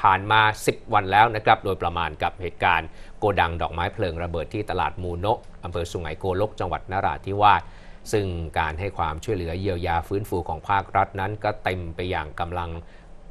ผ่านมา 10 วันแล้วนะครับ โดยประมาณกับเหตุการณ์โกดังดอกไม้เพลิงระเบิดที่ตลาดมูโนะอำเภอสุไหงโกลกจังหวัดนราธิวาสซึ่งการให้ความช่วยเหลือเยียวยาฟื้นฟูของภาครัฐนั้นก็เต็มไปอย่างกำลัง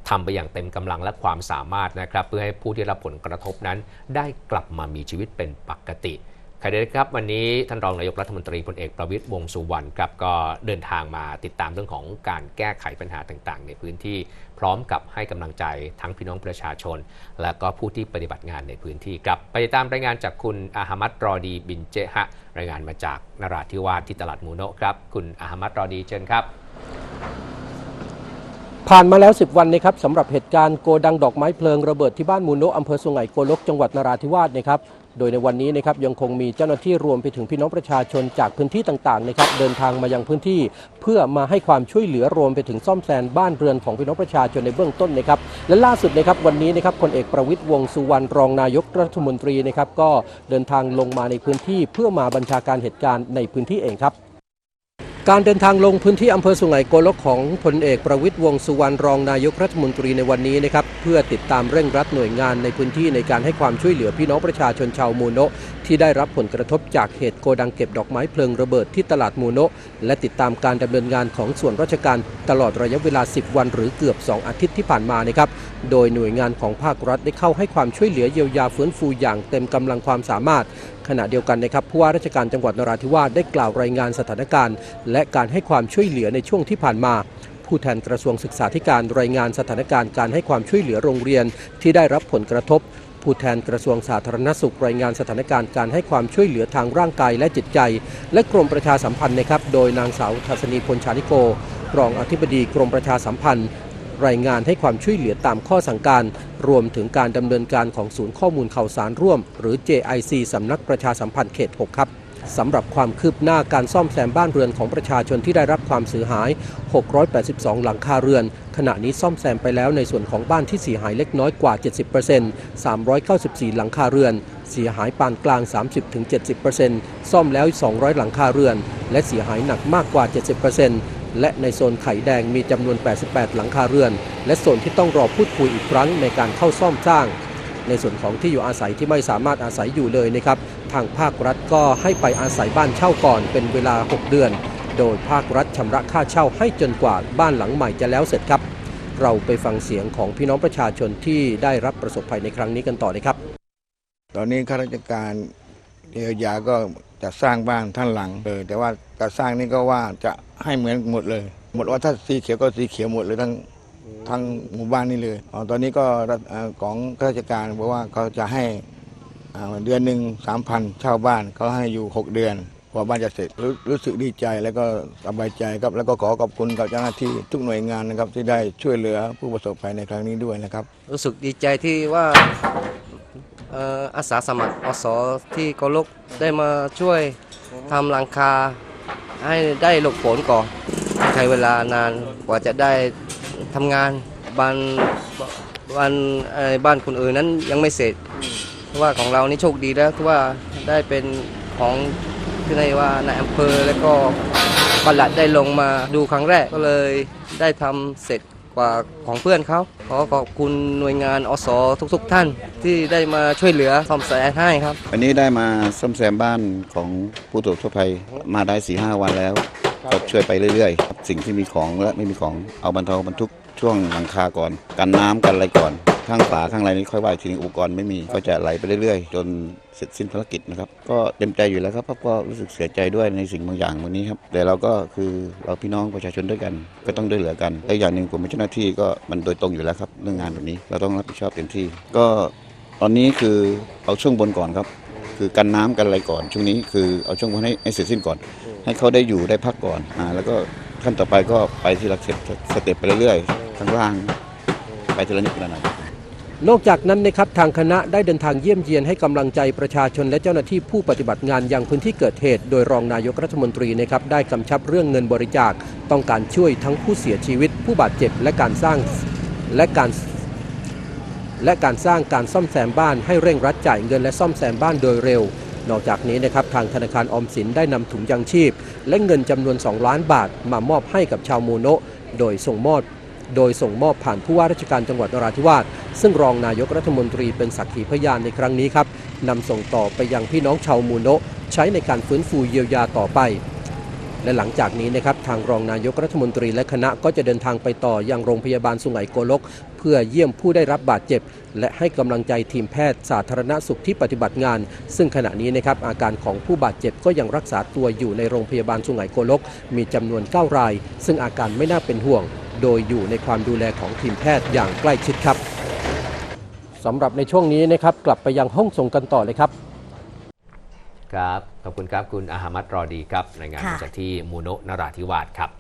ทำไปอย่างเต็มกำลังและความสามารถนะครับ เพื่อให้ผู้ที่รับผลกระทบนั้น ได้กลับมามีชีวิตเป็นปกติ ใครเดครับวันนี้ท่านรองนายกรัฐมนตรีพลเอกประวิตยวงสุวรรณครับก็เดินทางมาติดตามเรื่องของการแก้ไขปัญหาต่างๆ ในพื้นที่พร้อมกับให้กำลังใจทั้งพี่น้องประชาชน และก็ผู้ที่ปฏิบัติงานในพื้นที่ครับไปติดตามรายงานจากคุณอาหมัดรอดีบินเจฮะรายงานมาจากนราธิวาสที่ตลาดมูโนะครับคุณอาหมัดรอดีเชิญครับ ผ่านมาแล้ว 10 วันนะครับสำหรับเหตุการณ์โกดังดอกไม้เพลิงระเบิดที่บ้านมูโนะอำเภอสุไหงโกลกจังหวัดนราธิวาสนะครับ โดยในวันนี้นะครับยังคงมีเจ้าหน้าที่รวมไปถึงพี่น้องประชาชนจากพื้นที่ต่างๆนะครับเดินทางมายังพื้นที่เพื่อมาให้ความช่วยเหลือรวมไปถึงซ่อมแซมบ้านเรือนของพี่น้องประชาชนในเบื้องต้นนะครับและล่าสุดนะครับวันนี้นะครับพลเอกประวิตยวงสุวรรณรองนายกรัฐมนตรีนะครับก็เดินทางลงมาในพื้นที่เพื่อมาบัญชาการเหตุการณ์ในพื้นที่เองครับ การเดินทางลงพื้นที่อำเภอสุไหงโกลกของพลเอกประวิทย์วงสุวรรณรองนายกรัฐมนตรีในวันนี้นะครับเพื่อติดตามเร่งรัดหน่วยงานในพื้นที่ในการให้ความช่วยเหลือพี่น้องประชาชนชาวมูโนะ ที่ได้รับผลกระทบจากเหตุโกดังเก็บดอกไม้เพลิงระเบิดที่ตลาดมูโนะและติดตามการดำเนินงานของส่วนราชการตลอดระยะเวลา 10 วัน หรือเกือบ 2 อาทิตย์ที่ผ่านมานะครับโดยหน่วยงานของภาครัฐได้เข้าให้ความช่วยเหลือเยียวยาฟื้นฟูอย่างเต็มกำลังความสามารถ ขณะเดียวกันนะครับผู้ว่าราชการจังหวัดนราธิวาสได้กล่าวรายงานสถานการณ์ และการให้ความช่วยเหลือในช่วงที่ผ่านมา ผู้แทนกระทรวงศึกษาธิการรายงานสถานการณ์การให้ความช่วยเหลือโรงเรียนที่ได้รับผลกระทบผู้แทนกระทรวงสาธารณสุขรายงานสถานการณ์การให้ความช่วยเหลือทางร่างกายและจิตใจ และกรมประชาสัมพันธ์นะครับ โดยนางสาวทัศนีพลชาลิโก รองอธิบดีกรมประชาสัมพันธ์ รายงานให้ความช่วยเหลือตามข้อสั่งการ รวมถึงการดำเนินการของศูนย์ข้อมูลข่าวสารร่วม หรือ JIC สำนักประชาสัมพันธ์เขต 6 ครับ สำหรับความคืบหน้าการซ่อมแซมบ้านเรือนของประชาชนที่ได้รับความเสียหาย 682 หลังคาเรือน ขณะนี้ซ่อมแซมไปแล้วในส่วนของบ้านที่เสียหายเล็กน้อยกว่า 70% 394 หลังคาเรือน เสียหายปานกลาง 30-70%ซ่อมแล้ว 200 หลังคาเรือน และเสียหายหนักมากกว่า 70%และในโซนไข่แดงมีจำนวน 88 หลังคาเรือน และโซนที่ต้องรอพูดคุยอีกครั้งในการเข้าซ่อมสร้างในส่วนของที่อยู่อาศัยที่ไม่สามารถอาศัยอยู่เลยนะครับ ทางภาครัฐก็ให้ไปอาศัยบ้านเช่าก่อนเป็นเวลา 6 เดือน โดยภาครัฐชำระค่าเช่าให้จนกว่าบ้านหลังใหม่จะแล้วเสร็จครับ เราไปฟังเสียงของพี่น้องประชาชนที่ได้รับประสบภัยในครั้งนี้กันต่อเลยครับ ตอนนี้ข้าราชการเยียวยาก็จะสร้างบ้านท่านหลังเออแต่ว่าการสร้างนี่ก็ว่าจะให้เหมือนหมดเลย หมดว่าถ้าสีเขียวก็สีเขียวหมดเลยทั้งทั้งหมู่บ้านนี่เลยอ๋อตอนนี้ก็ของข้าราชการบอกว่าเขาจะให้ เดือนหนึ่งสามพันเช่าบ้านเขาให้อยู่หกเดือนกว่าบ้านจะเสร็จรู้รู้สึกดีใจแล้วก็สบายใจครับแล้วก็ขอขอบคุณกับเจ้าหน้าที่ทุกหน่วยงานนะครับที่ได้ช่วยเหลือผู้ประสบภัยในครั้งนี้ด้วยนะครับ รู้สึกดีใจที่ว่าอาสาสมัครอสที่กลกได้มาช่วยทำหลังคาให้ได้หลบฝนก่อนใช้เวลานานกว่าจะได้ทำงานบ้านบ้านบ้านคนอื่นนั้นยังไม่เสร็จ ว่าของเรานี่โชคดีแล้วที่ว่าได้เป็นของที่ในว่านายอำเภอแล้วก็ปลัดได้ลงมาดูครั้งแรกก็เลยได้ทำเสร็จกว่าของเพื่อนเขาขอขอบคุณหน่วยงานอสทุก ๆ ท่านที่ได้มาช่วยเหลือซ่อมแซมให้ครับ วันนี้ได้มาซ่อมแซมบ้านของผู้ประสบภัยมาได้สี่ห้าวันแล้วก็ช่วยไปเรื่อย ๆ สิ่งที่มีของและไม่มีของเอาบรรเทาบรรทุกช่วงหลังคาก่อน กันน้ำกันอะไรก่อน ข้างฝาข้างอะไรนี้ค่อยว่าทีนึงอุปกรณ์ไม่มีก็จะไหลไปเรื่อยๆ จนเสร็จสิ้นภารกิจนะครับก็เต็มใจอยู่แล้วครับพราะก็รู้สึกเสียใจด้วยในสิ่งบางอย่างวันนี้ครับแต่เราก็คือเราพี่น้องประชาชนด้วยกัน ก็ต้องด้วยเหลือกันและอย่างหนึ่งผมเป็นเจ้าหน้าที่ก็มันโดยตรงอยู่แล้วครับเรื่องงานแบบนี้เราต้องรับผิดชอบเต็มที่ ก็ตอนนี้คือเอาช่วงบนก่อนครับคือกันน้ำกันอะไรก่อนช่วงนี้คือเอาช่วงบนให้ให้เสร็จสิ้นก่อน ให้เขาได้อยู่ได้พักก่อนอ่าแล้วก็ขั้นต่อไปก็ไปทีละสเต็ปสเต็ปไปเรื่อยๆข้างล่าง ไปทีละนิดทีละหน่อย นอกจากนั้นนะครับทางคณะได้เดินทางเยี่ยมเยียนให้กำลังใจประชาชนและเจ้าหน้าที่ผู้ปฏิบัติงานยังพื้นที่เกิดเหตุ โดยรองนายกรัฐมนตรีนะครับได้กำชับเรื่องเงินบริจาค ต้องการช่วยทั้งผู้เสียชีวิต ผู้บาดเจ็บและการสร้างและการและการสร้างการซ่อมแซมบ้านให้เร่งรัดจ่ายเงินและซ่อมแซมบ้านโดยเร็ว นอกจากนี้นะครับทางธนาคารออมสินได้นำถุงยังชีพ และเงินจำนวน 2 ล้านบาทมามอบให้กับชาวโมโนะโดยส่งมอบ โดยส่งมอบผ่านผู้ว่าราชการจังหวัดนราธิวาสซึ่งรองนายกรัฐมนตรีเป็นสักขีพยานในครั้งนี้ครับนำส่งต่อไปยังพี่น้องชาวมูโนะใช้ในการฟื้นฟูเยียวยาต่อไป และหลังจากนี้นะครับทางรองนายกรัฐมนตรีและคณะก็จะเดินทางไปต่อยังโรงพยาบาลสุไหงโกลก เพื่อเยี่ยมผู้ได้รับบาดเจ็บ และให้กำลังใจทีมแพทย์สาธารณสุขที่ปฏิบัติงาน ซึ่งขณะนี้นะครับอาการของผู้บาดเจ็บก็ยังรักษาตัวอยู่ในโรงพยาบาลสุไหงโกลก มีจำนวน 9 ราย ซึ่งอาการไม่น่าเป็นห่วง โดยอยู่ในความดูแลของทีมแพทย์อย่างใกล้ชิดครับสำหรับในช่วงนี้นะครับกลับไปยังห้องส่งกันต่อเลยครับ ครับ ขอบคุณครับคุณอาหามัดรอดีครับรายงานมาค่ะจากที่มูโนะนราธิวาสครับ